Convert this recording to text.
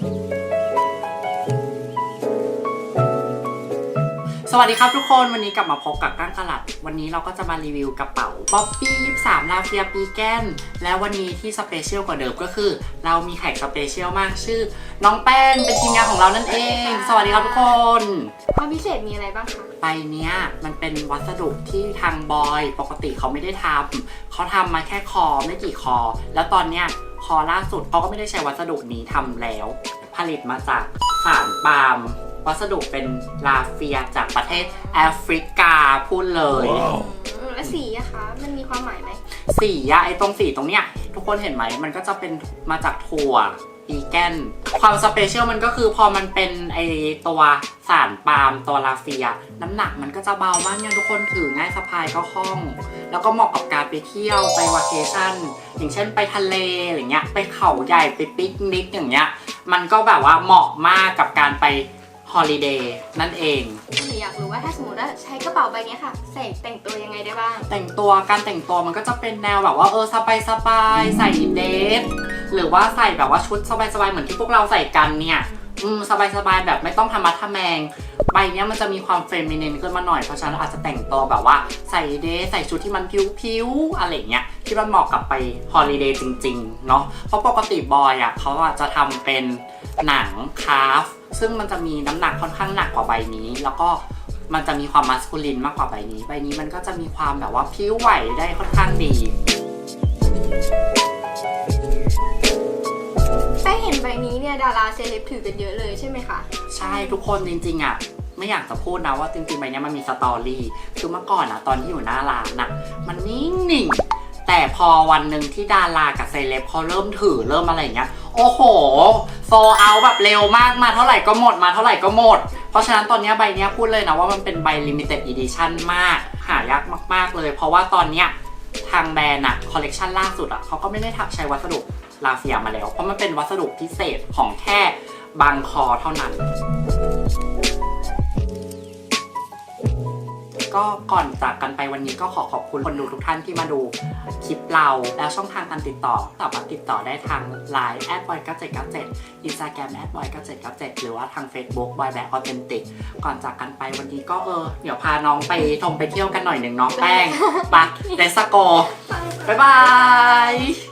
สวัสดีครับทุกคนวันนี้กลับมาพบกับก้งกลัด วันนี้เราก็จะมารีวิวกระเป๋าบ๊อบบี้สามลาเฟียปีแกนและวันนี้ที่สเปเชียลกว่าเดิมก็คือ เรามีแขกสเปเชียลมากชื่อ น้องแป้งเป็นทีมงานของเรานั่นเอง สวัสดีครับทุกคนความพิเศษมีอะไรบ้างคะใบเนี้ยมันเป็นวัสดุที่ทางบอย ปกติเขาไม่ได้ทำเขาทำมาแค่คอไม่กี่คอ แล้วตอนเนี้ย คอล่าสุดเขาก็ไม่ได้ใช้วัสดุนี้ทำแล้ว ผลิตมาจากสารปาล์มวัสดุเป็นลาเฟียจากประเทศแอฟริกาพูดเลยอืมและสีอะคะ มันมีความหมายไหมสีอะไอตรงสีตรงเนี้ยทุกคนเห็นไหมมันก็จะเป็นมาจากถั่วอีแกน ความสเปเชียลมันก็คือพอมันเป็นไอตัวสารปาล์มตัวลาเฟีย น้ำหนักมันก็จะเบามากเนี่ยทุกคนถือง่ายสะพายก็คล่อง แล้วก็เหมาะกับการไปเที่ยวไปวาเคชั่น อย่างเช่นไปทะเลอะไรเงี้ยไปเขาใหญ่ไปปิกนิกอย่างเงี้ย มันก็แบบว่าเหมาะมากกับการไปฮอลิเดย์นั่นเองหนูอยากรู้ว่าถ้าสมมติว่าใช้กระเป๋าใบเนี้ยค่ะใส่แต่งตัวยังไงได้บ้าง แต่งตัวการแต่งตัวมันก็จะเป็นแนวแบบว่าเออสบายสบายๆใส่เดท หรือว่าใส่แบบว่าชุดสบายๆเหมือนที่พวกเราใส่กันเนี่ยอืมสบายสบายๆแบบไม่ต้องทำมัดทำแมง ใบเนี้ยมันจะมีความเฟมินินขึ้นมาหน่อย เพราะฉะนั้นอาจจะแต่งตัวแบบว่าใส่เดใส่ชุดที่มันพิ้วๆอะไรเงี้ยที่มันเหมาะกับไปฮอลิเดย์จริงๆเนาะเพราะปกติบอยอะเขาอาจจะทำเป็นหนังคาฟซึ่งมันจะมีน้ำหนักค่อนข้างหนักกว่าใบนี้ แล้วก็มันจะมีความมัสคูลินมากกว่าใบนี้ ใบนี้มันก็จะมีความแบบว่าพิ้วไหวได้ค่อนข้างดี ใบนี้เนี่ยดาราเซเลบถือกันเยอะเลยใช่ไหมคะ ใช่ทุกคนจริงๆอะไม่อยากจะพูดนะว่าจริงๆใบนี้มันมีสตอรี่คือเมื่อก่อนอะตอนที่อยู่หน้าร้านอะมันนิ่งๆแต่พอวันหนึ่งที่ดารากับเซเลบเขาเริ่มถือเริ่มอะไรอย่างเงี้ย โอ้โหโซเอาแบบเร็วมากมาเท่าไหร่ก็หมดมาเท่าไหร่ก็หมด เพราะฉะนั้นตอนนี้ใบนี้พูดเลยนะว่ามันเป็นใบ limited edition มาก หายากมากๆเลย เพราะว่าตอนเนี้ยทางแบรนด์อะคอลเลกชันล่าสุดอะเขาก็ไม่ได้ใช้วัสดุ ลาเฟียมาแล้ว เพราะมันเป็นวัสดุพิเศษของแค่บางคอเท่านั้น ก็ก่อนจากกันไปวันนี้ก็ขอขอบคุณคนดูทุกท่านที่มาดูคลิปเรา แล้วช่องทางการติดต่อสามารถติดต่อได้ทาง Line แอดบอย9797 Instagram แอดบอย9797หรือว่าทาง Facebook บอยแบบออเทนติกก่อนจากกันไปวันนี้ก็เออ เดี๋ยวพาน้องไปทงไปเที่ยวกันหน่อยหนึ่งน้องแป้งไปเลสโกบ๊ายบาย